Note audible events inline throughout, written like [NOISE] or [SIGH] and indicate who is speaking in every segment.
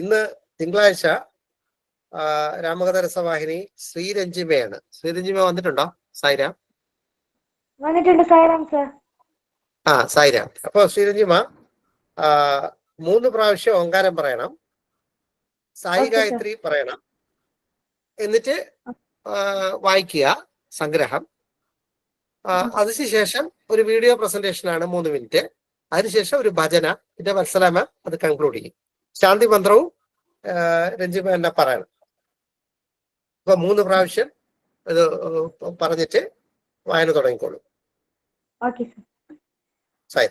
Speaker 1: ഇന്ന് തിങ്കളാഴ്ച രാമകഥരസ രാമകഥ രസവാഹിനി ശ്രീരഞ്ജിമയാണ്. ശ്രീരഞ്ജിമ വന്നിട്ടുണ്ടോ? സായിരാം?
Speaker 2: വന്നിട്ടുണ്ട് സായിരാം സർ.
Speaker 1: ആ സായിരാം. അപ്പൊ ശ്രീരഞ്ജിമ മൂന്ന് പ്രാവശ്യം ഓങ്കാരം പറയണം. സായി ഗായത്രി പറയണം. എന്നിട്ട് വായിക്കുക സംഗ്രഹം. അതിനുശേഷം ഒരു വീഡിയോ പ്രസന്റേഷൻ ആണ് മൂന്ന് മിനിറ്റ്. അതിനുശേഷം ഒരു ഭജന പിന്നെ വത്സലാമ അത് കൺക്ലൂഡ് ചെയ്യും. ശാന്തി മന്ത്രവും രഞ്ജിമ എന്നെ പറയണം. അപ്പൊ മൂന്ന് പ്രാവശ്യം ഇത് പറഞ്ഞിട്ട് വായന തുടങ്ങിക്കോളൂ. സായി.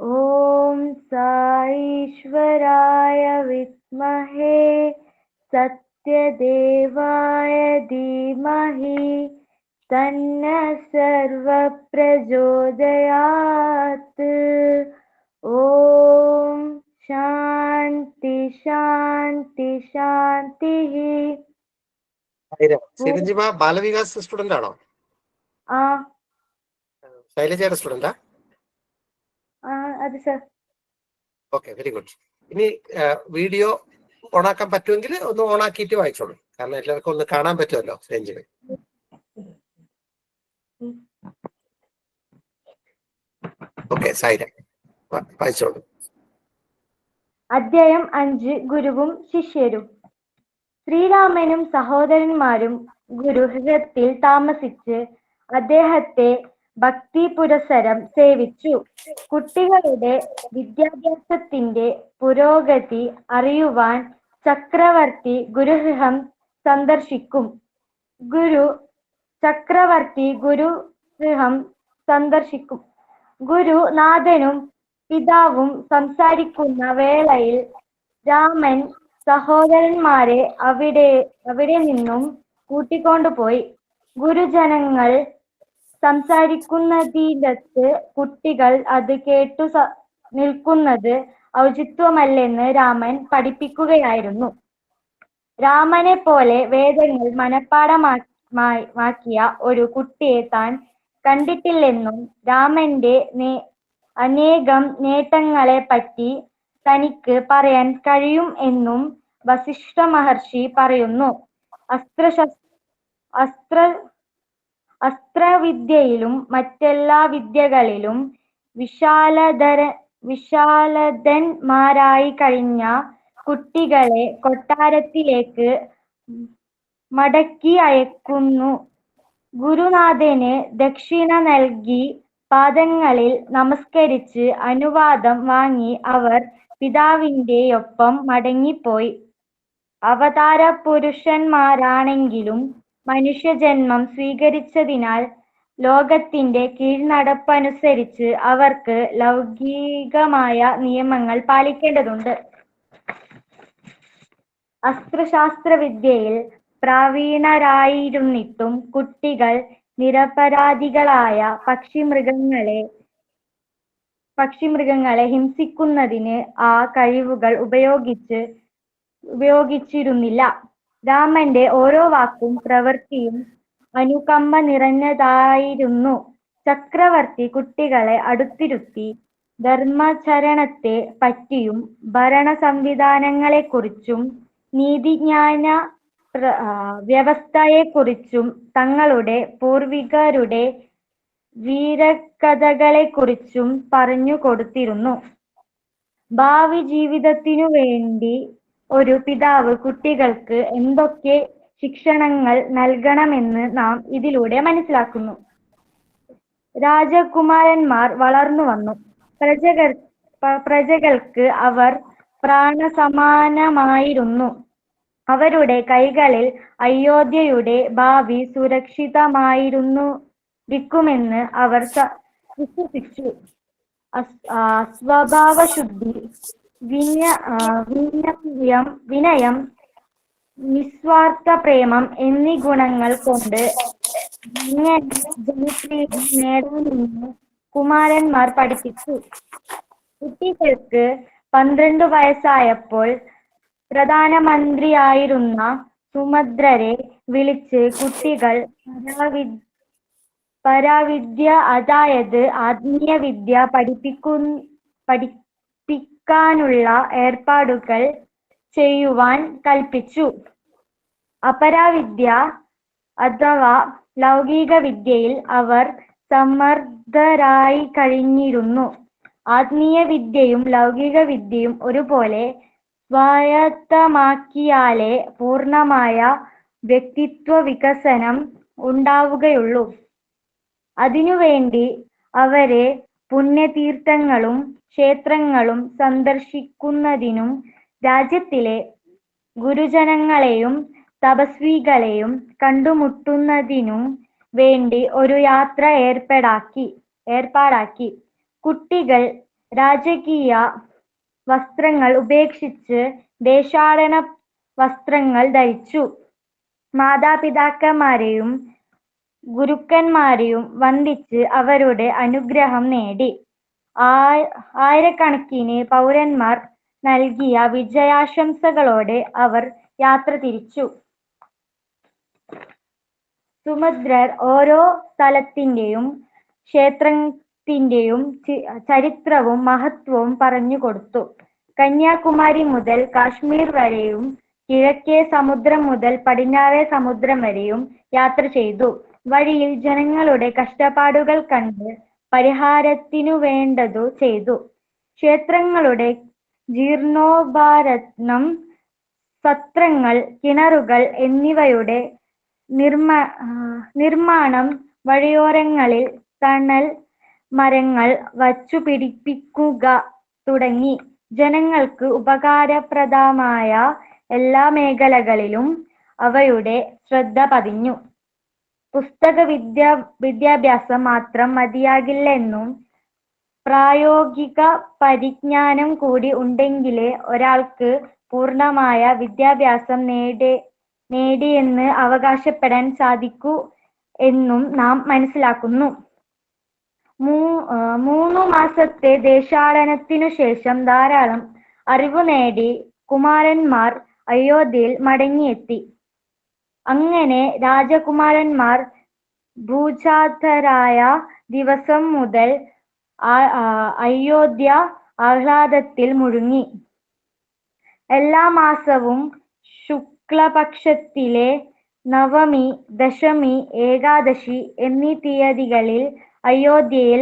Speaker 2: ॐ साईश्वराय विद्महे सत्यदेवाय धीमहि तन्नः सर्वप्रचोदयात् ॐ शान्ति शान्ति शान्तिः
Speaker 1: ശ്രീരഞ്ജിമ ബാലവികാസ് സ്റ്റുഡന്റ് ആണോ
Speaker 2: ആ
Speaker 1: ശൈലജയുടെ സ്റ്റുഡന്റാ
Speaker 2: ആ അത് സർ.
Speaker 1: Okay very good. ഇനി വീഡിയോ ഓണാക്കാൻ പറ്റുമെങ്കിൽ ഒന്ന് ഓണാക്കിയിട്ട് വായിച്ചോളൂ. കാരണം എല്ലാവർക്കും ഒന്ന് കാണാൻ പറ്റുമല്ലോ രഞ്ജിമ ഓക്കെ സൈര വായിച്ചോളൂ.
Speaker 2: അധ്യായം അഞ്ച് ഗുരുവും ശിഷ്യരും. ശ്രീരാമനും സഹോദരന്മാരും ഗുരുഹൃഹത്തിൽ താമസിച്ച് അദ്ദേഹത്തെ ഭക്തി പുരസരം സേവിച്ചു. കുട്ടികളുടെ വിദ്യാഭ്യാസത്തിന്റെ പുരോഗതി അറിയുവാൻ ചക്രവർത്തി ഗുരുഗൃഹം സന്ദർശിക്കും. ഗുരു ചക്രവർത്തി ഗുരുഗൃഹം സന്ദർശിക്കും. ഗുരുനാഥനും പിതാവും സംസാരിക്കുന്ന വേളയിൽ രാമൻ സഹോദരന്മാരെ അവിടെ അവിടെ നിന്നും കൂട്ടിക്കൊണ്ടുപോയി. ഗുരുജനങ്ങൾ സംസാരിക്കുന്നതിനകത്ത് കുട്ടികൾ അത് കേട്ടു നിൽക്കുന്നത് ഔചിത്വമല്ലെന്ന് രാമൻ പഠിപ്പിക്കുകയായിരുന്നു. രാമനെ പോലെ വേദങ്ങൾ മനഃപ്പാടമാക്കിയ ഒരു കുട്ടിയെ താൻ കണ്ടിട്ടില്ലെന്നും രാമന്റെ അനേകം നേട്ടങ്ങളെ പറ്റി തനിക്ക് പറയാൻ കഴിയും എന്നും വസിഷ്ഠ മഹർഷി പറയുന്നു. അസ്ത്രശസ് അസ്ത്ര അസ്ത്രവിദ്യയിലും മറ്റെല്ലാ വിദ്യകളിലും വിശാലധര വിശാലധന്മാരായി കഴിഞ്ഞ കുട്ടികളെ കൊട്ടാരത്തിലേക്ക് മടക്കി അയക്കുന്നു. ഗുരുനാഥന് ദക്ഷിണ നൽകി പാദങ്ങളിൽ നമസ്കരിച്ച് അനുവാദം വാങ്ങി അവർ പിതാവിന്റെയൊപ്പം മടങ്ങിപ്പോയി. അവതാര പുരുഷന്മാരാണെങ്കിലും മനുഷ്യജന്മം സ്വീകരിച്ചതിനാൽ ലോകത്തിന്റെ കീഴ്നടപ്പനുസരിച്ച് അവർക്ക് ലൗകികമായ നിയമങ്ങൾ പാലിക്കേണ്ടതുണ്ട്. അസ്ത്രശാസ്ത്ര വിദ്യയിൽ പ്രാവീണരായിരുന്നിട്ടും കുട്ടികൾ നിരപരാധികളായ പക്ഷിമൃഗങ്ങളെ പക്ഷിമൃഗങ്ങളെ ഹിംസിക്കുന്നതിന് ആ കഴിവുകൾ ഉപയോഗിച്ച് ഉപയോഗിച്ചിരുന്നില്ല. രാമന്റെ ഓരോ വാക്കും പ്രവൃത്തിയും അനുകമ്പ നിറഞ്ഞതായിരുന്നു. ചക്രവർത്തി കുട്ടികളെ അടുത്തിരുത്തി ധർമ്മചരണത്തെ പറ്റിയും ഭരണ സംവിധാനങ്ങളെക്കുറിച്ചും നീതിജ്ഞാന വ്യവസ്ഥയെക്കുറിച്ചും തങ്ങളുടെ പൂർവികരുടെ വീരകഥകളെക്കുറിച്ചും പറഞ്ഞു കൊടുത്തിരുന്നു. ഭാവി ജീവിതത്തിനു വേണ്ടി ഒരു പിതാവ് കുട്ടികൾക്ക് എന്തൊക്കെ ശിക്ഷണങ്ങൾ നൽകണമെന്ന് നാം ഇതിലൂടെ മനസ്സിലാക്കുന്നു. രാജകുമാരന്മാർ വളർന്നു വന്നു. പ്രജകൾ പ്രജകൾക്ക് അവർ പ്രാണസമാനമായിരുന്നു. അവരുടെ കൈകളിൽ അയോധ്യയുടെ ഭാവി സുരക്ഷിതമായിരുന്നു ിക്കുമെന്ന് അവർ വിശ്വസിച്ചു. അസ്വഭാവ ആ, വിനയം വിനയം നിസ്വാർത്ഥ പ്രേമം എന്നീ ഗുണങ്ങൾ കൊണ്ട് നേടാമെന്ന് കുമാരന്മാർ പഠിപ്പിച്ചു. കുട്ടികൾക്ക് പന്ത്രണ്ട് വയസ്സായപ്പോൾ പ്രധാനമന്ത്രിയായിരുന്ന സുമദ്രരെ വിളിച്ച് കുട്ടികൾ പരാവി പരാവിദ്യ അതായത് ആത്മീയ വിദ്യ പഠിപ്പിക്കു പഠിപ്പിക്കാനുള്ള ഏർപ്പാടുകൾ ചെയ്യുവാൻ കൽപ്പിച്ചു. അപരാവിദ്യ അഥവാ ലൗകിക വിദ്യയിൽ അവർ സമ്മർദ്ദരായി കഴിഞ്ഞിരുന്നു. ആത്മീയ വിദ്യയും ലൗകിക വിദ്യയും ഒരുപോലെ സ്വായത്തമാക്കിയാലേ പൂർണമായ വ്യക്തിത്വ വികസനം ഉണ്ടാവുകയുള്ളൂ. അതിനുവേണ്ടി അവരെ പുണ്യതീർത്ഥങ്ങളും ക്ഷേത്രങ്ങളും സന്ദർശിക്കുന്നതിനും രാജ്യത്തിലെ ഗുരുജനങ്ങളെയും തപസ്വികളെയും കണ്ടുമുട്ടുന്നതിനും വേണ്ടി ഒരു യാത്ര ഏർപ്പെടാക്കി ഏർപ്പാടാക്കി. കുട്ടികൾ രാജകീയ വസ്ത്രങ്ങൾ ഉപേക്ഷിച്ച് ദേശാടന വസ്ത്രങ്ങൾ ധരിച്ചു. മാതാപിതാക്കന്മാരെയും ഗുരുക്കന്മാരെയും വന്ദിച്ച് അവരുടെ അനുഗ്രഹം നേടി. ആ- ആയിരക്കണക്കിന് പൗരന്മാർ നൽകിയ വിജയാശംസകളോടെ അവർ യാത്ര തിരിച്ചു. സുമദ്രർ ഓരോ സ്ഥലത്തിന്റെയും ക്ഷേത്രത്തിന്റെയും ചി- ചരിത്രവും മഹത്വവും പറഞ്ഞു കൊടുത്തു. കന്യാകുമാരി മുതൽ കാശ്മീർ വരെയും കിഴക്കേ സമുദ്രം മുതൽ പടിഞ്ഞാറേ സമുദ്രം വരെയും യാത്ര ചെയ്തു. വഴിയിൽ ജനങ്ങളുടെ കഷ്ടപ്പാടുകൾ കണ്ട് പരിഹാരത്തിനു വേണ്ടതു ചെയ്തു. ക്ഷേത്രങ്ങളുടെ ജീർണോപാരത്നം സത്രങ്ങൾ കിണറുകൾ എന്നിവയുടെ നിർമ്മ നിർമ്മാണം വഴിയോരങ്ങളിൽ തണൽ മരങ്ങൾ വച്ചു പിടിപ്പിക്കുക തുടങ്ങി. ജനങ്ങൾക്ക് ഉപകാരപ്രദമായ എല്ലാ മേഖലകളിലും അവയുടെ ശ്രദ്ധ പതിഞ്ഞു. പുസ്തക വിദ്യ വിദ്യാഭ്യാസം മാത്രം മതിയാകില്ലെന്നും പ്രായോഗിക പരിജ്ഞാനം കൂടി ഉണ്ടെങ്കിലേ ഒരാൾക്ക് പൂർണമായ വിദ്യാഭ്യാസം നേടി നേടിയെന്ന് അവകാശപ്പെടാൻ സാധിക്കൂ എന്നും നാം മനസ്സിലാക്കുന്നു. മൂ മൂന്നു മാസത്തെ ദേശാടനത്തിനു ശേഷം ധാരാളം അറിവ് നേടി കുമാരന്മാർ അയോധ്യയിൽ മടങ്ങിയെത്തി. അങ്ങനെ രാജകുമാരന്മാർ ഭൂജാതരായ ദിവസം മുതൽ അയോധ്യ ആഹ്ലാദത്തിൽ മുഴുങ്ങി. എല്ലാ മാസവും ശുക്ലപക്ഷത്തിലെ നവമി ദശമി ഏകാദശി എന്നീ തീയതികളിൽ അയോധ്യയിൽ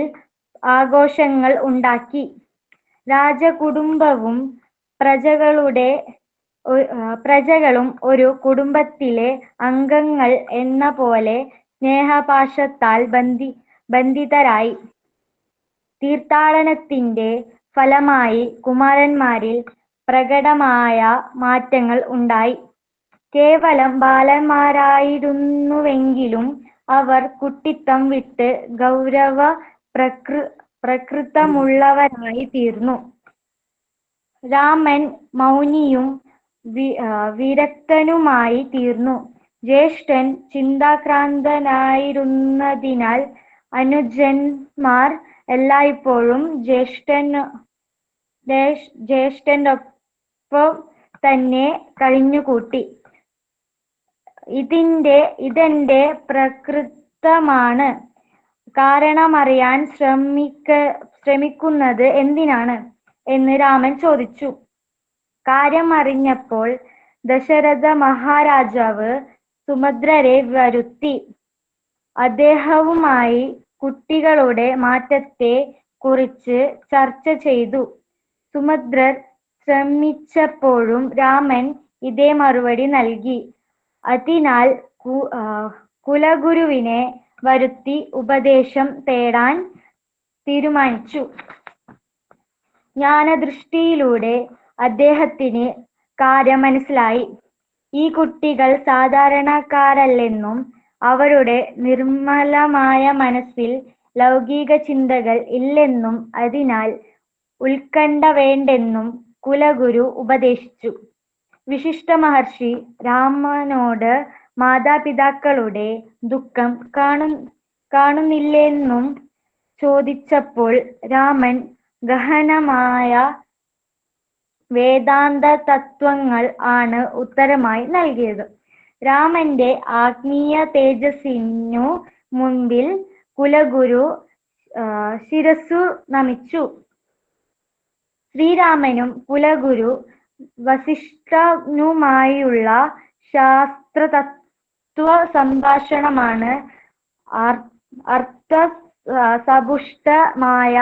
Speaker 2: ആഘോഷങ്ങൾ ഉണ്ടാക്കി. രാജകുടുംബവും പ്രജകളുടെ പ്രജകളും ഒരു കുടുംബത്തിലെ അംഗങ്ങൾ എന്ന പോലെ സ്നേഹപാശത്താൽ ബന്ധി ബന്ധിതരായി. തീർത്ഥാടനത്തിന്റെ ഫലമായി കുമാരന്മാരിൽ പ്രകടമായ മാറ്റങ്ങൾ ഉണ്ടായി. കേവലം ബാലന്മാരായിരുന്നുവെങ്കിലും അവർ കുട്ടിത്തം വിട്ട് ഗൗരവ പ്രകൃ പ്രകൃതമുള്ളവരായി തീർന്നു. രാമൻ മൗനിയും വിരക്തനുമായി തീർന്നു. ജ്യേഷ്ഠൻ ചിന്താക്രാന്തനായിരുന്നതിനാൽ അനുജന്മാർ എല്ലായ്പ്പോഴും ജ്യേഷ്ഠൻ ജ്യേഷ്- ജ്യേഷ്ഠനൊപ്പം തന്നെ കഴിഞ്ഞുകൂട്ടി. ഇതിന്റെ ഇതെന്റെ പ്രകൃതമാണ്. കാരണമറിയാൻ ശ്രമിക്ക ശ്രമിക്കുന്നത് എന്തിനാണ്? എന്ന് രാമൻ ചോദിച്ചു. കാര്യം അറിഞ്ഞപ്പോൾ ദശരഥ മഹാരാജാവ് സുഭദ്രരെ വരുത്തി. അദ്ദേഹവുമായി കുട്ടികളുടെ മാറ്റത്തെ കുറിച്ച് ചർച്ച ചെയ്തു. സുഭദ്രർ ശ്രമിച്ചപ്പോഴും രാമൻ ഇതേ മറുപടി നൽകി. അതിനാൽ കുലഗുരുവിനെ വരുത്തി ഉപദേശം തേടാൻ തീരുമാനിച്ചു. ജ്ഞാനദൃഷ്ടിയിലൂടെ അദ്ദേഹത്തിന് കാര്യം മനസ്സിലായി. ഈ കുട്ടികൾ സാധാരണക്കാരല്ലെന്നും അവരുടെ നിർമ്മലമായ മനസ്സിൽ ലൗകിക ചിന്തകൾ ഇല്ലെന്നും അതിനാൽ ഉത്കണ്ഠ വേണ്ടെന്നും കുലഗുരു ഉപദേശിച്ചു. വിശിഷ്ട മഹർഷി രാമനോട് മാതാപിതാക്കളുടെ ദുഃഖം കാണു കാണുന്നില്ലെന്നും ചോദിച്ചപ്പോൾ രാമൻ ഗഹനമായ വേദാന്ത തത്വങ്ങൾ ആണ് ഉത്തരമായി നൽകിയത്. രാമന്റെ ആത്മീയ തേജസ്സിനു മുൻപിൽ കുലഗുരു ശിരസു നമിച്ചു. ശ്രീരാമനും കുലഗുരു വസിഷ്ഠനുമായുള്ള ശാസ്ത്ര തത്വ സംഭാഷണമാണ് അർത്ഥ സപുഷ്ടമായ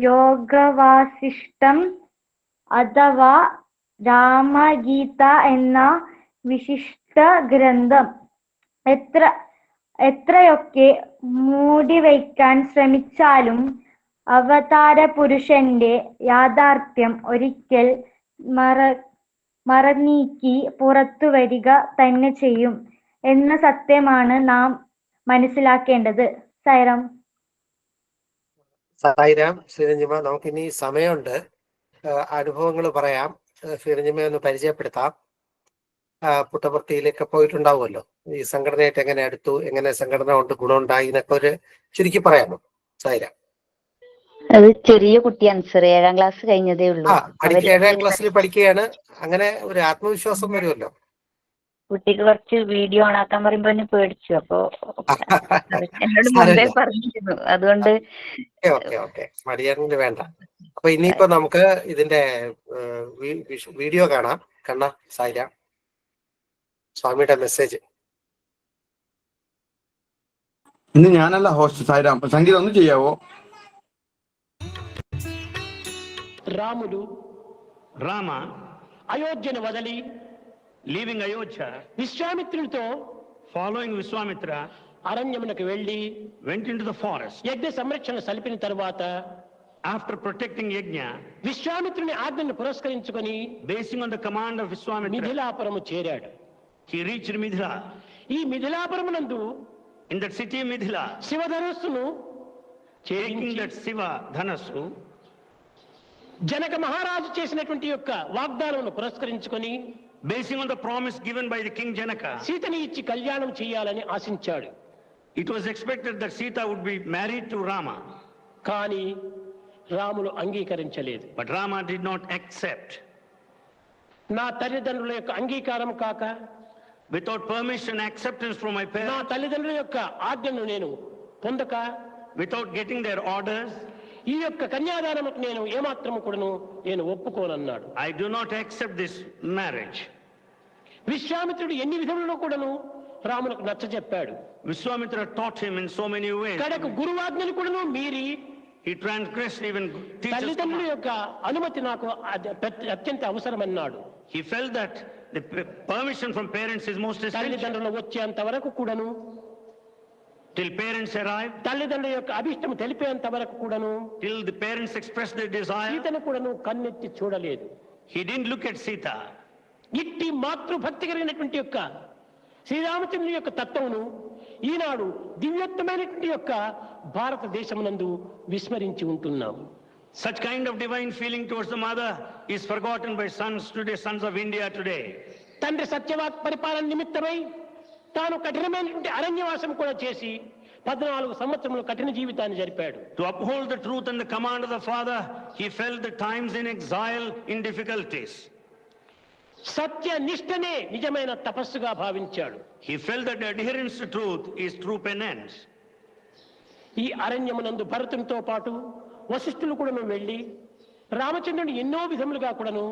Speaker 2: യോഗവാസിഷ്ടം അഥവാ രാമഗീത എന്ന വിശിഷ്ട ഗ്രന്ഥം എത്ര എത്രയൊക്കെ മൂടിവയ്ക്കാൻ ശ്രമിച്ചാലും അവതാര പുരുഷന്റെ യാഥാർത്ഥ്യം ഒരിക്കൽ മറ മറനീക്കി പുറത്തു വരിക തന്നെ ചെയ്യും എന്ന സത്യമാണ് നാം മനസ്സിലാക്കേണ്ടത്. സൈറം
Speaker 1: സായിരാം ശ്രീരഞ്ജിമ നമുക്കിനി സമയമുണ്ട്. അനുഭവങ്ങൾ പറയാം. ഏഹ് ഒന്ന് പരിചയപ്പെടുത്താം. പുട്ടപർത്തിയിലൊക്കെ പോയിട്ടുണ്ടാവുമല്ലോ. ഈ സംഘടനയായിട്ട് എങ്ങനെ അടുത്തു എങ്ങനെ സംഘടന കൊണ്ട് ഗുണമുണ്ടായി എന്നൊക്കെ ഒരു ചുരുക്കി പറയാമോ? സൈര
Speaker 3: അത് ചെറിയ കുട്ടിയാണ് സർ ഏഴാം ക്ലാസ് കഴിഞ്ഞതേ ഉള്ളൂ.
Speaker 1: ഏഴാം ക്ലാസ്സിൽ പഠിക്കുകയാണ്. അങ്ങനെ ഒരു ആത്മവിശ്വാസം വരുമല്ലോ.
Speaker 3: കുട്ടിക്ക് കുറച്ച് വീഡിയോ ഓൺ ആക്കാൻ പറയുമ്പോ എന്നെ പേടിച്ചു. അപ്പൊ [LAUGHS] എന്നോട് മുമ്പേ. പറഞ്ഞിരുന്നു. അതുകൊണ്ട്
Speaker 1: ഓക്കെ ഓക്കെ ഓക്കെ. മടിയാണെങ്കിൽ വേണ്ട. അപ്പൊ ഇനിയിപ്പോ നമുക്ക് ഇതിന്റെ ഏഹ്, വി- വിഷ്- വീഡിയോ കാണാം കണ്ണ സായിരാം സ്വാമിയുടെ മെസ്സേജ്
Speaker 4: ഇന്ന് ഞാനല്ല ഹോസ്റ്റ് സായിരാം സംഗീതം ഒന്ന് ചെയ്യാവോ
Speaker 5: రాముడు
Speaker 6: రామ
Speaker 5: అయోధ్యను వదలి
Speaker 6: లీవింగ్ అయోధ్య
Speaker 5: విశ్వామిత్రుడితో
Speaker 6: ఫాలోయింగ్ విశ్వామిత్ర
Speaker 5: అరణ్యమునకు వెళ్లి
Speaker 6: went in to the forest
Speaker 5: యజ్ఞ సంరక్షణ సలిపిన తరువాత
Speaker 6: ఆఫ్టర్ ప్రొటెక్టింగ్ యజ్ఞ
Speaker 5: విశ్వామిత్రుని ఆజ్ఞను పురస్కరించుకొని
Speaker 6: basing on the command of Vishwamitra
Speaker 5: మిథిలాపురము చేరాడు.
Speaker 6: He reached Mithila.
Speaker 5: ఈ మిథిలాపురమునందు
Speaker 6: ఇన్ దట్ సిటీ మిథిలా
Speaker 5: శివధనుస్సును
Speaker 6: టేకింగ్ దట్ శివ ధనస్సు
Speaker 5: జనక మహారాజు చేసినటువంటి యొక్క వాగ్దానమును పురస్కరించుకొని
Speaker 6: basing on the promise given by the king Janaka
Speaker 5: సీతని ఇచ్చి కళ్యాణం చేయాలని ఆశించాడు.
Speaker 6: It was expected that Sita would be married to Rama
Speaker 5: కానీ రాములు అంగీకరించలేదు.
Speaker 6: But Rama did not accept
Speaker 5: నా తల్లిదండ్రుల యొక్క అంగీకారం కాక
Speaker 6: without permission acceptance from my
Speaker 5: నా
Speaker 6: పేరెంట్స్
Speaker 5: తల్లిదండ్రుల యొక్క ఆజ్ఞను నేను పొందక
Speaker 6: వితౌట్ గెటింగ్ దేర్ ఆర్డర్స్
Speaker 5: ఈ యొక్క కన్యాదానముకు నేను ఏమాత్రము కూడాను నేను ఒప్పుకోనన్నాడు.
Speaker 6: I do not accept this marriage
Speaker 5: విశ్వామిత్రుడు ఎన్ని విధములలో కూడాను రామునకు నచ్చ చెప్పాడు
Speaker 6: Vishwamitra taught him in so many ways.
Speaker 5: కడకు గురువాజ్ఞను కూడాను మీరి
Speaker 6: he transgressed even teachers
Speaker 5: తల్లిదండ్రుల. యొక్క అనుమతి నాకు అద- పెద్ద- అత్యంత అవసరమన్నాడు
Speaker 6: He felt that the p- permission from parents is most essential.
Speaker 5: తల్లిదండ్రులు వచ్చేంత వరకు కూడాను
Speaker 6: Till parents arrive,
Speaker 5: తల్లిదండ్రుల యొక్క అభిష్టం తెలిపేంత వరకు కూడాను
Speaker 6: till the parents express their desire,
Speaker 5: సీతను కూడాను కన్నెత్తి చూడలేదు
Speaker 6: he didn't look at Sita.
Speaker 5: ఇట్టి మాతృభక్తి కలిగినటువంటి యొక్క శ్రీరామచంద్రుని యొక్క తత్వమును ఈనాడు దివ్యత్వమైనటువంటి యొక్క భారతదేశమునందు విస్మరించి ఉంటున్నాం
Speaker 6: such kind of divine feeling towards the mother is forgotten by sons today sons of India today
Speaker 5: తండ్రి సత్యవాక్ పరిపాలన నిమిత్తమై తాను కఠినమైనటువంటి అరణ్యవాసం కూడా చేసి పద్నాలుగు సంవత్సరములు కఠిన జీవితాన్ని జరిపాడు.
Speaker 6: To uphold the truth and the command of the father he felt the times in exile in difficulties
Speaker 5: సత్య నిష్టనే నిజమైన తపస్సుగా భావించాడు.
Speaker 6: He felt that adherence truth is true penance
Speaker 5: ఈ అరణ్యమునందు భరతునితో పాటు వశిష్ఠులు కూడాను వెళ్ళి రామచంద్రుని ఎన్నో విధములుగా కూడాను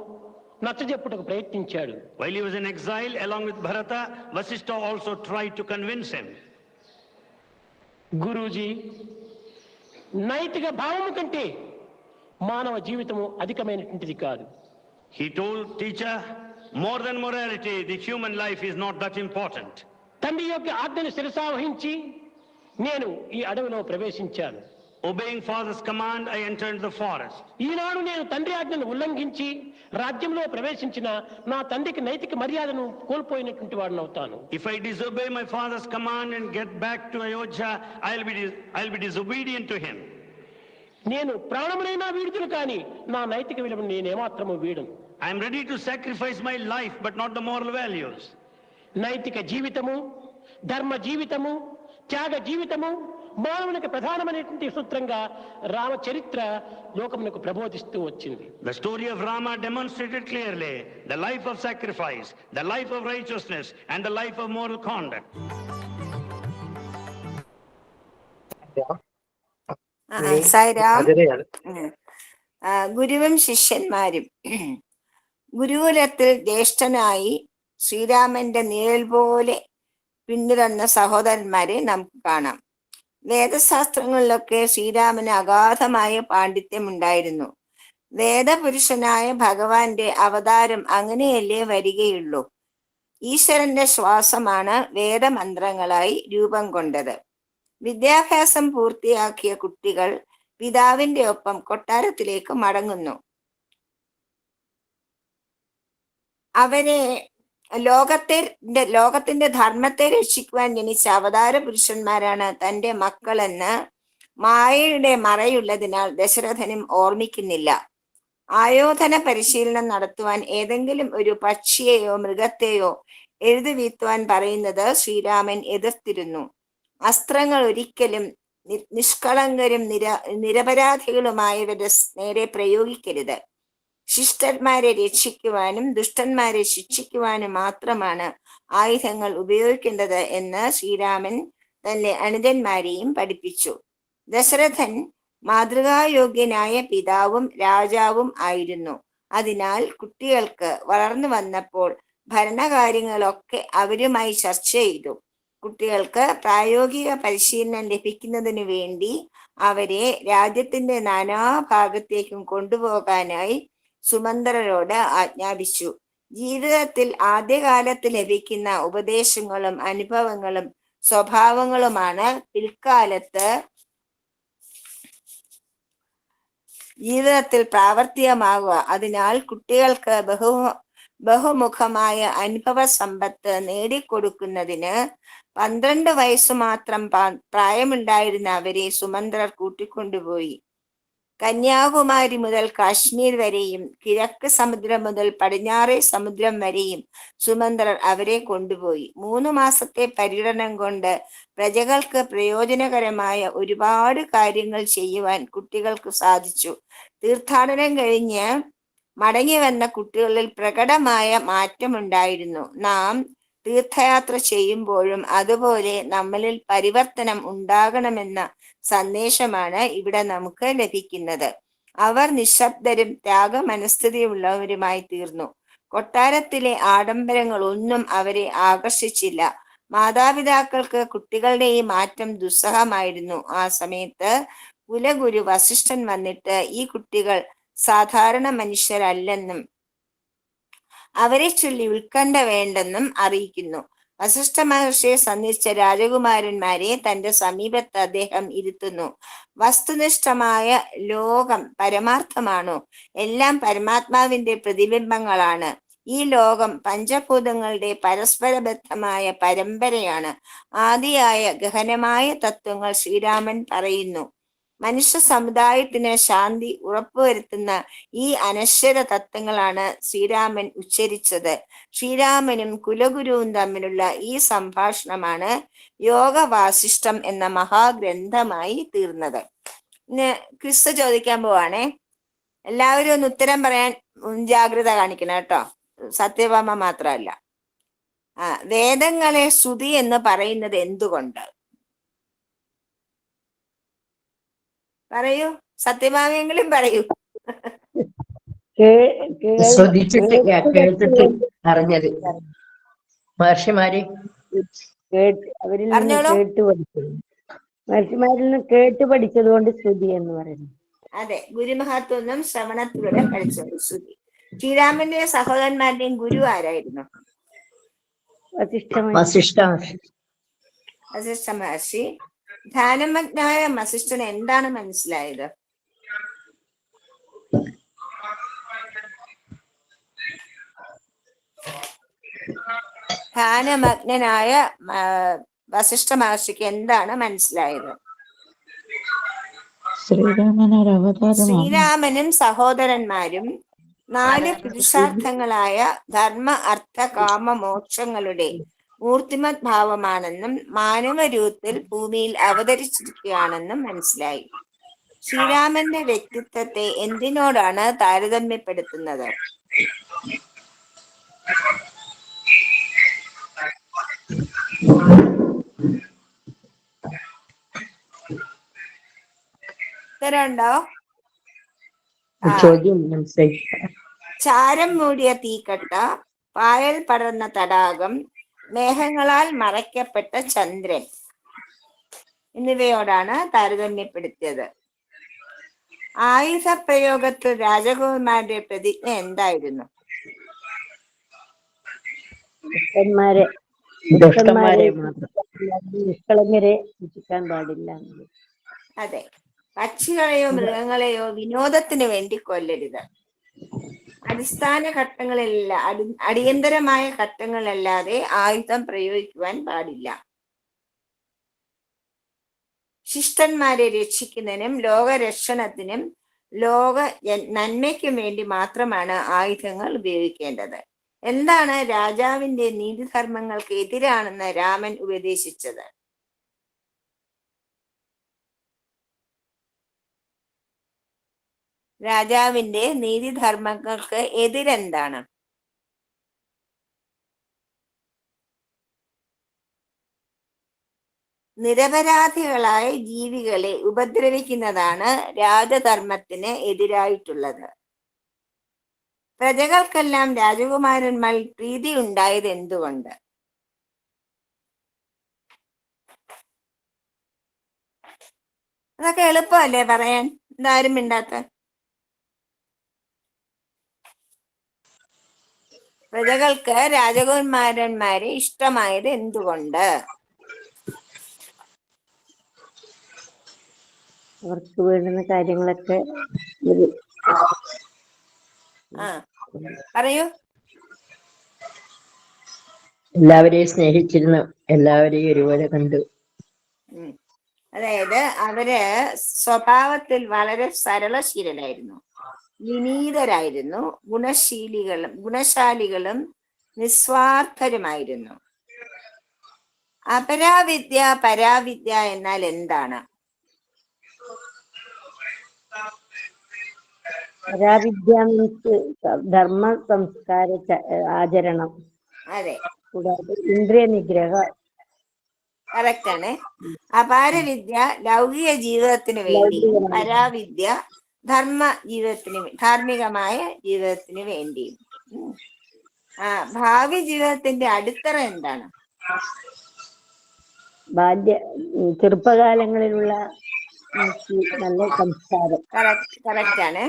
Speaker 5: నచ్చజెప్పుటకు ప్రయత్నించాడు.
Speaker 6: While was in exile along with Bharata Vashishtha also try to convince him
Speaker 5: guruji నైతిక భావము కంటే మానవ జీవితము అధికమైనటువంటిది కాదు.
Speaker 6: He told teacher more than morality, the human life is not that important.
Speaker 5: తండ్రి యొక్క ఆజ్ఞను శిరసావహించి నేను ఈ అడవిలో ప్రవేశించాను
Speaker 6: Obeying father's command, I entered the forest.
Speaker 5: ఈనాడు నేను తండ్రి ఆజ్ఞను ఉల్లంఘించి రాజ్యంలో ప్రవేశించిన నా తండ్రికి నైతిక మర్యాదను కోల్పోయినటువంటి వాడిని అవుతాను
Speaker 6: If I disobey my father's command and get back to Ayodhya, I'll be, dis- I'll be disobedient to him.
Speaker 5: నేను ప్రాణమునైనా వీడుతును కానీ నా నైతిక విలువను నేనేమాత్రము వీడను
Speaker 6: I am ready to sacrifice my life, but not the moral values.
Speaker 5: నైతిక జీవితము ధర్మ జీవితము త్యాగ జీవితము మానవునికి ప్రధానమైనటువంటి సూత్రంగా రామచరిత్ర లోకమునకు ప్రబోధిస్తూ వచ్చింది
Speaker 6: The story of Rama demonstrated clearly the life of sacrifice, the life of righteousness, and the life of moral conduct.
Speaker 7: ആ, സായിരാം
Speaker 1: ഭജനയാണ്
Speaker 7: ഉം. ആ, ഗുരുവും ശിഷ്യന്മാരും ഗുരുകുലത്തിൽ ജ്യേഷ്ഠനായി ശ്രീരാമന്റെ നിഴൽ പോലെ പിന്തുടർന്ന സഹോദരന്മാരെ നമുക്ക് കാണാം. വേദശാസ്ത്രങ്ങളിലൊക്കെ ശ്രീരാമന് അഗാധമായ പാണ്ഡിത്യമുണ്ടായിരുന്നു. വേദപുരുഷനായ ഭഗവാന്റെ അവതാരം അങ്ങനെയല്ലേ വരികയുള്ളൂ? ഈശ്വരന്റെ ശ്വാസമാണ് വേദമന്ത്രങ്ങളായി രൂപം കൊണ്ടത്. വിദ്യാഭ്യാസം പൂർത്തിയാക്കിയ കുട്ടികൾ പിതാവിന്റെ ഒപ്പം കൊട്ടാരത്തിലേക്ക് മടങ്ങുന്നു. അവരെ ലോകത്തെ ലോകത്തിന്റെ ധർമ്മത്തെ രക്ഷിക്കുവാൻ ജനിച്ച അവതാര പുരുഷന്മാരാണ് തന്റെ മക്കളെന്ന് മായയുടെ മറയുള്ളതിനാൽ ദശരഥനും ഓർമ്മിക്കുന്നില്ല. ആയോധന പരിശീലനം നടത്തുവാൻ ഏതെങ്കിലും ഒരു പക്ഷിയെയോ മൃഗത്തെയോ എഴുതി വീത്തുവാൻ പറയുന്നത് ശ്രീരാമൻ എതിർത്തിരുന്നു. അസ്ത്രങ്ങൾ ഒരിക്കലും നിഷ്കളങ്കരും നിര നിരപരാധികളുമായവരുടെ നേരെ പ്രയോഗിക്കരുത്. ശിഷ്ടന്മാരെ രക്ഷിക്കുവാനും ദുഷ്ടന്മാരെ ശിക്ഷിക്കുവാനും മാത്രമാണ് ആയുധങ്ങൾ ഉപയോഗിക്കേണ്ടത് എന്ന് ശ്രീരാമൻ തന്റെ അനുജന്മാരെയും പഠിപ്പിച്ചു. ദശരഥൻ മാതൃകായോഗ്യനായ പിതാവും രാജാവും ആയിരുന്നു. അതിനാൽ കുട്ടികൾക്ക് വളർന്നു വന്നപ്പോൾ ഭരണകാര്യങ്ങളൊക്കെ അവരുമായി ചർച്ച ചെയ്തു. കുട്ടികൾക്ക് പ്രായോഗിക പരിശീലനം ലഭിക്കുന്നതിനു വേണ്ടി അവരെ രാജ്യത്തിന്റെ നാനാ ഭാഗത്തേക്കും കൊണ്ടുപോകാനായി സുമന്ത്രരോട് ആജ്ഞാപിച്ചു. ജീവിതത്തിൽ ആദ്യകാലത്ത് ലഭിക്കുന്ന ഉപദേശങ്ങളും അനുഭവങ്ങളും സ്വഭാവങ്ങളുമാണ് പിൽക്കാലത്ത് ജീവിതത്തിൽ പ്രാവർത്തികമാകുക അതിനാൽ കുട്ടികൾക്ക് ബഹു ബഹുമുഖമായ അനുഭവ സമ്പത്ത് നേടിക്കൊടുക്കുന്നതിന് പന്ത്രണ്ട് വയസ്സ് മാത്രം പ്രായമുണ്ടായിരുന്ന അവരെ സുമന്ത്രർ കൂട്ടിക്കൊണ്ടുപോയി. കന്യാകുമാരി മുതൽ കാശ്മീർ വരെയും കിഴക്ക് സമുദ്രം മുതൽ പടിഞ്ഞാറേ സമുദ്രം വരെയും സുമന്ത്രർ അവരെ കൊണ്ടുപോയി. മൂന്ന് മാസത്തെ പര്യടനം കൊണ്ട് പ്രജകൾക്ക് പ്രയോജനകരമായ ഒരുപാട് കാര്യങ്ങൾ ചെയ്യുവാൻ കുട്ടികൾക്ക് സാധിച്ചു. തീർത്ഥാടനം കഴിഞ്ഞ് മടങ്ങി വന്ന കുട്ടികളിൽ പ്രകടമായ മാറ്റമുണ്ടായിരുന്നു. നാം തീർത്ഥയാത്ര ചെയ്യുമ്പോഴും അതുപോലെ നമ്മളിൽ പരിവർത്തനം ഉണ്ടാകണമെന്ന സന്ദേശമാണ് ഇവിടെ നമുക്ക് ലഭിക്കുന്നത്. അവർ നിശബ്ദരും ത്യാഗ മനസ്ഥിതിയുള്ളവരുമായി തീർന്നു. കൊട്ടാരത്തിലെ ആഡംബരങ്ങൾ ഒന്നും അവരെ ആകർഷിച്ചില്ല. മാതാപിതാക്കൾക്ക് കുട്ടികളുടെ ഈ മാറ്റം ദുസ്സഹമായിരുന്നു. ആ സമയത്ത് കുലഗുരു വസിഷ്ഠൻ വന്നിട്ട് ഈ കുട്ടികൾ സാധാരണ മനുഷ്യരല്ലെന്നും അവരെ ചൊല്ലി ഉത്കണ്ഠ വേണ്ടെന്നും അറിയിക്കുന്നു. വസിഷ്ഠ മഹർഷിയെ സന്ധിച്ച രാജകുമാരന്മാരെ തന്റെ സമീപത്ത് അദ്ദേഹം ഇരുത്തുന്നു. വസ്തുനിഷ്ഠമായ ലോകം പരമാർത്ഥമാണോ? എല്ലാം പരമാത്മാവിന്റെ പ്രതിബിംബങ്ങളാണ്. ഈ ലോകം പഞ്ചഭൂതങ്ങളുടെ പരസ്പരബദ്ധമായ പരമ്പരയാണ്. ആദിയായ ഗഹനമായ തത്വങ്ങൾ ശ്രീരാമൻ പറയുന്നു. മനുഷ്യ സമുദായത്തിന് ശാന്തി ഉറപ്പുവരുത്തുന്ന ഈ അനശ്വര തത്വങ്ങളാണ് ശ്രീരാമൻ ഉച്ചരിച്ചത്. ശ്രീരാമനും കുലഗുരുവും തമ്മിലുള്ള ഈ സംഭാഷണമാണ് യോഗവാസിഷ്ടം എന്ന മഹാഗ്രന്ഥമായി തീർന്നത്. ഇന്ന് ക്രിസ്തു ചോദിക്കാൻ പോവാണേ. എല്ലാവരും ഒന്ന് ഉത്തരം പറയാൻ ജാഗ്രത കാണിക്കണം കേട്ടോ. സത്യഭാമ മാത്രമല്ല. ആ വേദങ്ങളെ ശ്രുതി എന്ന് പറയുന്നത് എന്തുകൊണ്ട്? പറയൂ. സത്യമാങ്ങെങ്കിലും പറയൂ.
Speaker 8: ശ്രദ്ധിച്ചിട്ടില്ല കേട്ടിട്ട് അറിഞ്ഞത്. മഹർഷിമാര്?
Speaker 9: കേട്ട് അവരിൽ നിന്ന് കേട്ട് പഠിച്ചത്. മഹർഷിമാരിൽ നിന്ന് കേട്ട് പഠിച്ചത് കൊണ്ട് ശ്രുതി എന്ന് പറയുന്നു.
Speaker 7: അതെ ഗുരുമഹത്വം ശ്രവണത്തിലൂടെ പഠിച്ചത് ശ്രുതി. ശ്രീരാമന്റെയും സഹോദരന്മാരുടെയും ഗുരു ആരായിരുന്നു?
Speaker 9: വസിഷ്ഠമായി
Speaker 8: വസിഷ്ഠ
Speaker 7: വസിഷ്ഠ മഹർഷി. ധ്യാനമഗ്നായ വസിഷ്ഠന് എന്താണ് മനസ്സിലായത്? ധ്യാനമഗ്നായ വസിഷ്ഠ മഹർഷിക്ക് എന്താണ് മനസ്സിലായത്? ശ്രീരാമനും സഹോദരന്മാരും നാല് പുരുഷാർത്ഥങ്ങളായ ധർമ്മ അർത്ഥ കാമ മോക്ഷങ്ങളുടെ മൂർത്തിമത് ഭാവമാണെന്നും മാനവരൂപത്തിൽ ഭൂമിയിൽ അവതരിച്ചിരിക്കുകയാണെന്നും മനസ്സിലായി. ശ്രീരാമന്റെ വ്യക്തിത്വത്തെ എന്തിനോടാണ് താരതമ്യപ്പെടുത്തുന്നത്? ഉത്തരമുണ്ടോ? ചാരം മൂടിയ തീക്കട്ട പായൽ പടർന്ന തടാകം മേഘങ്ങളാൽ മറയ്ക്കപ്പെട്ട ചന്ദ്രൻ. എന്നിവയോടാണ് താരതമ്യപ്പെടുത്തിയത്. ആയുധ പ്രയോഗത്തിൽ രാജകുമാരന്റെ പ്രതിജ്ഞ എന്തായിരുന്നു?
Speaker 9: ദുഷ്ടന്മാരെ
Speaker 8: ദുഷ്ടന്മാരെ മാത്രം.
Speaker 9: നിഷ്കളങ്കരെ ശിക്ഷിക്കാൻ പാടില്ല
Speaker 7: അതെ. പക്ഷികളെയോ മൃഗങ്ങളെയോ വിനോദത്തിന് വേണ്ടി കൊല്ലരുത്. അടിസ്ഥാന ഘട്ടങ്ങളിലല്ല അടി അടിയന്തരമായ ഘട്ടങ്ങളല്ലാതെ ആയുധം പ്രയോഗിക്കുവാൻ പാടില്ല. ശിഷ്ടന്മാരെ രക്ഷിക്കുന്നതിനും ലോകരക്ഷണത്തിനും ലോക നന്മയ്ക്കും വേണ്ടി മാത്രമാണ് ആയുധങ്ങൾ ഉപയോഗിക്കേണ്ടത്. എന്താണ് രാജാവിന്റെ നീതിധർമ്മങ്ങൾക്ക് എതിരാണെന്ന് രാമൻ ഉപദേശിച്ചത്? രാജാവിന്റെ നീതിധർമ്മങ്ങൾക്ക് എതിരെന്താണ്? നിരപരാധികളായ ജീവികളെ ഉപദ്രവിക്കുന്നതാണ് രാജധർമ്മത്തിന് എതിരായിട്ടുള്ളത്. പ്രജകൾക്കെല്ലാം രാജകുമാരന്മാരിൽ പ്രീതി ഉണ്ടായത് എന്തുകൊണ്ട്? അതൊക്കെ എളുപ്പമല്ലേ പറയാൻ? എന്താരും മിണ്ടാത്ത പ്രജകൾക്ക് രാജകുമാരന്മാരെ ഇഷ്ടമായത് എന്തുകൊണ്ട്?
Speaker 9: അവർക്ക് വേണ്ടുന്ന കാര്യങ്ങളൊക്കെ
Speaker 7: ആ പറയൂ.
Speaker 8: എല്ലാവരെയും സ്നേഹിച്ചിരുന്നു എല്ലാവരെയും ഒരുപോലെ കണ്ടു.
Speaker 7: അതായത് അവർ സ്വഭാവത്തിൽ വളരെ സരളശീലരായിരുന്നു വിനീതരായിരുന്നു. ഗുണശീലികളും ഗുണശാലികളും നിസ്വാർത്ഥരുമായിരുന്നു. അപരാവിദ്യ പരാവിദ്യ എന്നാൽ എന്താണ്?
Speaker 9: പരാവിദ്യ മീൻസ് ധർമ്മ സംസ്കാര ആചരണം.
Speaker 7: അതെ.
Speaker 9: കൂടാതെ ഇന്ദ്രിയ നിഗ്രഹ.
Speaker 7: കറക്റ്റ് ആണ് അപാരവിദ്യ ലൗകിക ജീവിതത്തിന്
Speaker 9: വേണ്ടി.
Speaker 7: പരാവിദ്യ ധർമ്മ ജീവിതത്തിന് ധാർമ്മികമായ ജീവിതത്തിന് വേണ്ടിയും ആ ഭാവി ജീവിതത്തിന്റെ അടിത്തറ എന്താണ്?
Speaker 9: ബാല്യ ചെറുപ്പകാലങ്ങളിലുള്ള നല്ല സംസ്കാരം.
Speaker 7: കറക്റ്റ് ആണ്.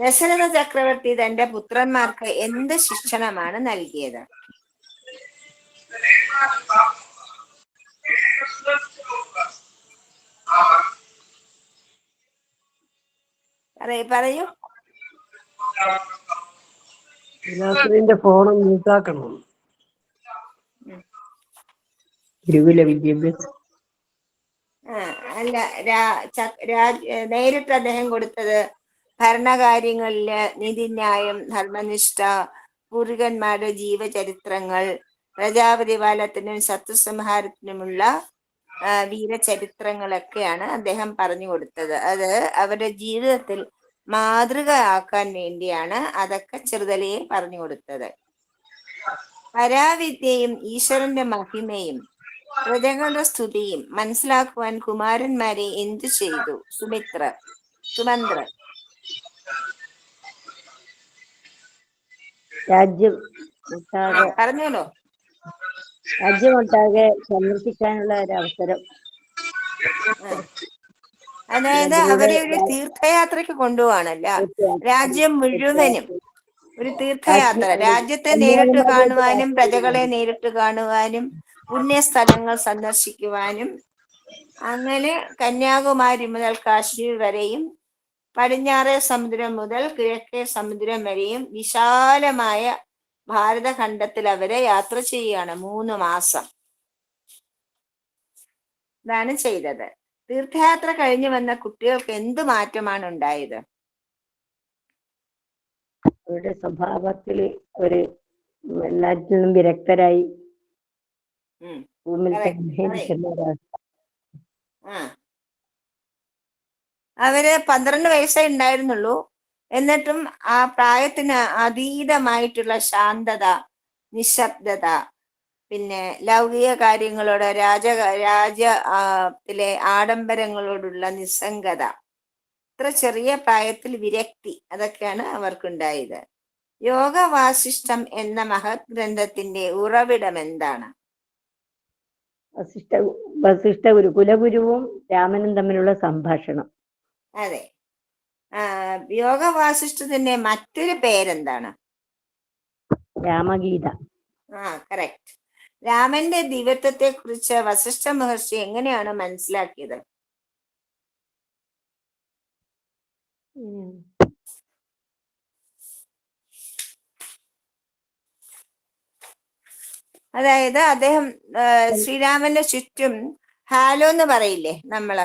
Speaker 7: ദശരഥ ചക്രവർത്തി തന്റെ പുത്രന്മാർക്ക് എന്ത് ശിക്ഷണമാണ് നൽകിയത്? പറയൂ.
Speaker 9: ഫോൺ മ്യൂട്ടാക്കണം
Speaker 8: ഗുരുകുല വിദ്യാഭ്യാസം
Speaker 7: അല്ല നേരിട്ട് അദ്ദേഹം കൊടുത്തത് ഭരണകാര്യങ്ങളിൽ നീതിന്യായം ധർമ്മനിഷ്ഠ പൂർവികന്മാരുടെ ജീവചരിത്രങ്ങൾ പ്രജാപതിപാലത്തിനും ശത്രുസംഹാരത്തിനുമുള്ള വീരചരിത്രങ്ങളൊക്കെയാണ് അദ്ദേഹം പറഞ്ഞു കൊടുത്തത്. അത് അവരുടെ ജീവിതത്തിൽ മാതൃക ആക്കാൻ വേണ്ടിയാണ് അതൊക്കെ ചെറുതലയെ പറഞ്ഞു കൊടുത്തത്. പരാവിദ്യയും ഈശ്വരന്റെ മഹിമയും പ്രജകളുടെ സ്തുതിയും മനസ്സിലാക്കുവാൻ കുമാരന്മാരെ എന്തു ചെയ്തു? സുമിത്ര സുമന്ത്ര.
Speaker 9: രാജ്യം
Speaker 7: പറഞ്ഞോളൂ.
Speaker 9: രാജ്യമൊട്ടാകെ സന്ദർശിക്കാനുള്ള ഒരു അവസരം.
Speaker 7: അതായത് അവരെ ഒരു തീർത്ഥയാത്രക്ക് കൊണ്ടുപോവാണല്ല. രാജ്യം മുഴുവനും ഒരു തീർത്ഥയാത്ര. രാജ്യത്തെ നേരിട്ട് കാണുവാനും പ്രജകളെ നേരിട്ട് കാണുവാനും പുണ്യ സ്ഥലങ്ങൾ സന്ദർശിക്കുവാനും അങ്ങനെ കന്യാകുമാരി മുതൽ കാശ്മീർ വരെയും പടിഞ്ഞാറേ സമുദ്രം മുതൽ കിഴക്കേ സമുദ്രം വരെയും വിശാലമായ ഭാരതഖണ്ഡത്തിൽ അവരെ യാത്ര ചെയ്യുകയാണ് മൂന്ന് മാസം. ഇതാണ് ചെയ്തത്. തീർത്ഥയാത്ര കഴിഞ്ഞു വന്ന കുട്ടികൾക്ക് എന്ത് മാറ്റമാണ് ഉണ്ടായത്?
Speaker 9: അവരുടെ സ്വഭാവത്തിൽ ഒരു എല്ലാറ്റിൽ നിന്നും വിരക്തരായി
Speaker 7: അവർ പന്ത്രണ്ട് വയസ്സേ ഉണ്ടായിരുന്നുള്ളൂ. എന്നിട്ടും ആ പ്രായത്തിന് അതീതമായിട്ടുള്ള ശാന്തത നിശബ്ദത പിന്നെ ലൗകിക കാര്യങ്ങളോട് രാജ രാജ ആ, ത്തിലെ ആഡംബരങ്ങളോടുള്ള നിസ്സംഗത. ഇത്ര ചെറിയ പ്രായത്തിൽ വിരക്തി അതൊക്കെയാണ് അവർക്കുണ്ടായത്. യോഗ വാസിഷ്ടം എന്ന മഹത് ഗ്രന്ഥത്തിന്റെ ഉറവിടം എന്താണ്?
Speaker 9: വസിഷ്ഠ വസിഷ്ഠ ഗുരു കുലഗുരുവും രാമനും തമ്മിലുള്ള സംഭാഷണം.
Speaker 7: അതെ. ആ, യോഗ വാസിഷ്ടത്തിന്റെ മറ്റൊരു പേരെന്താണ്?
Speaker 9: രാമഗീത.
Speaker 7: ആ കറക്റ്റ് രാമന്റെ ദിവത്വത്തെ കുറിച്ച് വസിഷ്ഠ മഹർഷി എങ്ങനെയാണ് മനസ്സിലാക്കിയത്? അതായത് അദ്ദേഹം ശ്രീരാമന്റെ ചുറ്റും ഹാലോ എന്ന് പറയില്ലേ നമ്മൾ?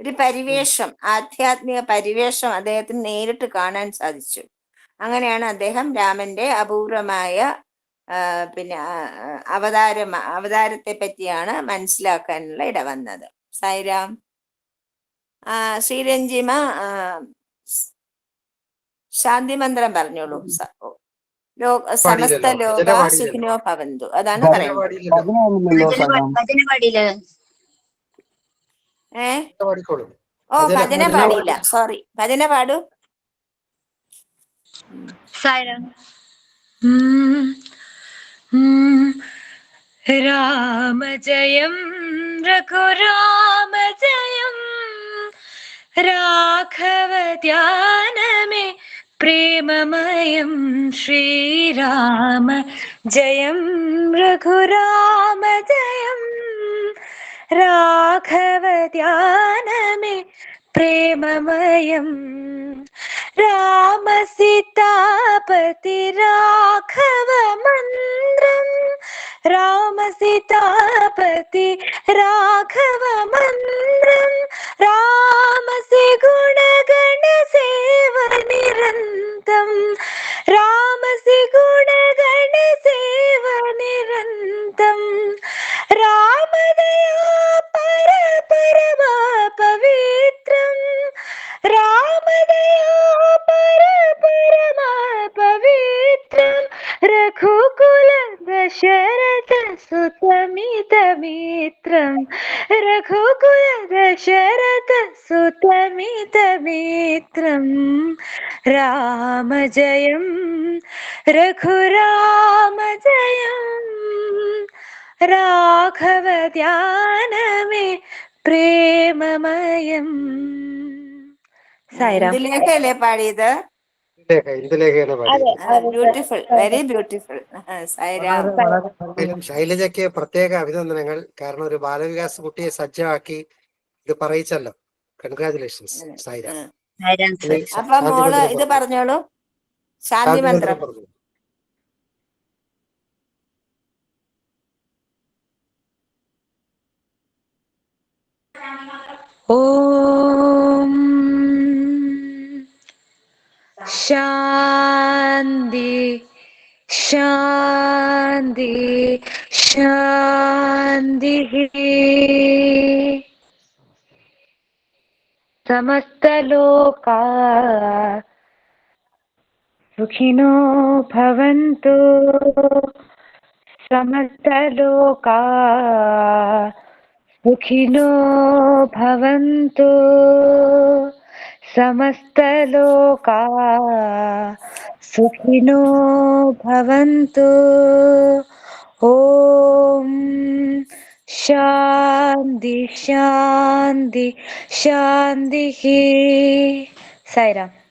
Speaker 7: ഒരു പരിവേഷം ആധ്യാത്മിക പരിവേഷം അദ്ദേഹത്തിന് നേരിട്ട് കാണാൻ സാധിച്ചു. അങ്ങനെയാണ് അദ്ദേഹം രാമന്റെ അപൂർവമായ പിന്നെ അവതാരം അവതാരത്തെ പറ്റിയാണ് മനസ്സിലാക്കാനുള്ള ഇട വന്നത്. സായിരാം ആ ശ്രീരഞ്ജിമ ശാന്തി മന്ത്രം പറഞ്ഞോളൂ. സമസ്ത
Speaker 1: ലോകാസുഖിനോ
Speaker 7: ലോക സുഖിനോ ഭവന്തു. അതാണ് പറയുന്നത്.
Speaker 1: പാടിക്കോളൂ.
Speaker 7: ഓ
Speaker 1: ഭജന-
Speaker 7: പാടില്ല. സോറി. ഭജന പാടൂ.
Speaker 3: സായിരാം
Speaker 10: രാമ ജയം രഘുരാമ ജയം രാഘവ ധ്യാനമേ പ്രേമമയം ശ്രീരാമ ജയം രഘുരാമ ജയം. രാഘവ ധ്യാനമേ പ്രേമമയം. രാമ സീതാപതി രാഘവ മന്ത്രം. രാമ സീതാപതി രാഘവ മന്ത്രം. രാമസി ഗുണഗണ സേവ നിരന്തം. രാമസി ഗുണഗണ സേവ നിരന്തം. രാമദയാ ധ്യാനമേ പ്രേമമയം. സായിരാം
Speaker 7: ഇന്ദുലേഖയല്ലേ പാടിയത്? ബ്യൂട്ടിഫുൾ വെരി ബ്യൂട്ടിഫുൾ സായിരാം
Speaker 1: ശൈലജയ്ക്ക് പ്രത്യേക അഭിനന്ദനങ്ങൾ. കാരണം ഒരു ബാലവികാസ് കുട്ടിയെ സജ്ജമാക്കി ഇത് പറയിച്ചല്ലോ. കൺഗ്രാചുലേഷൻസ് സായിര
Speaker 7: അപ്പൊ
Speaker 1: മോൾ
Speaker 7: ഇത്
Speaker 1: പറഞ്ഞു.
Speaker 7: പറഞ്ഞോളൂ.
Speaker 1: ശാന്തി
Speaker 7: മന്ത്രം
Speaker 1: മന്ത്രം പറഞ്ഞു
Speaker 10: ഓം ശാന്തി ശാന്തി ശാന്തി സമസ്തലോകാ സുഖിനോ ഭവന്തു സമസ്തലോകാ സുഖിനോ ഭവന്തു സമസ്തലോകാ സുഖിനോ ഭവന്തു ഓം ശാന്തി ശാന്തി ശാന്തി സൈറാം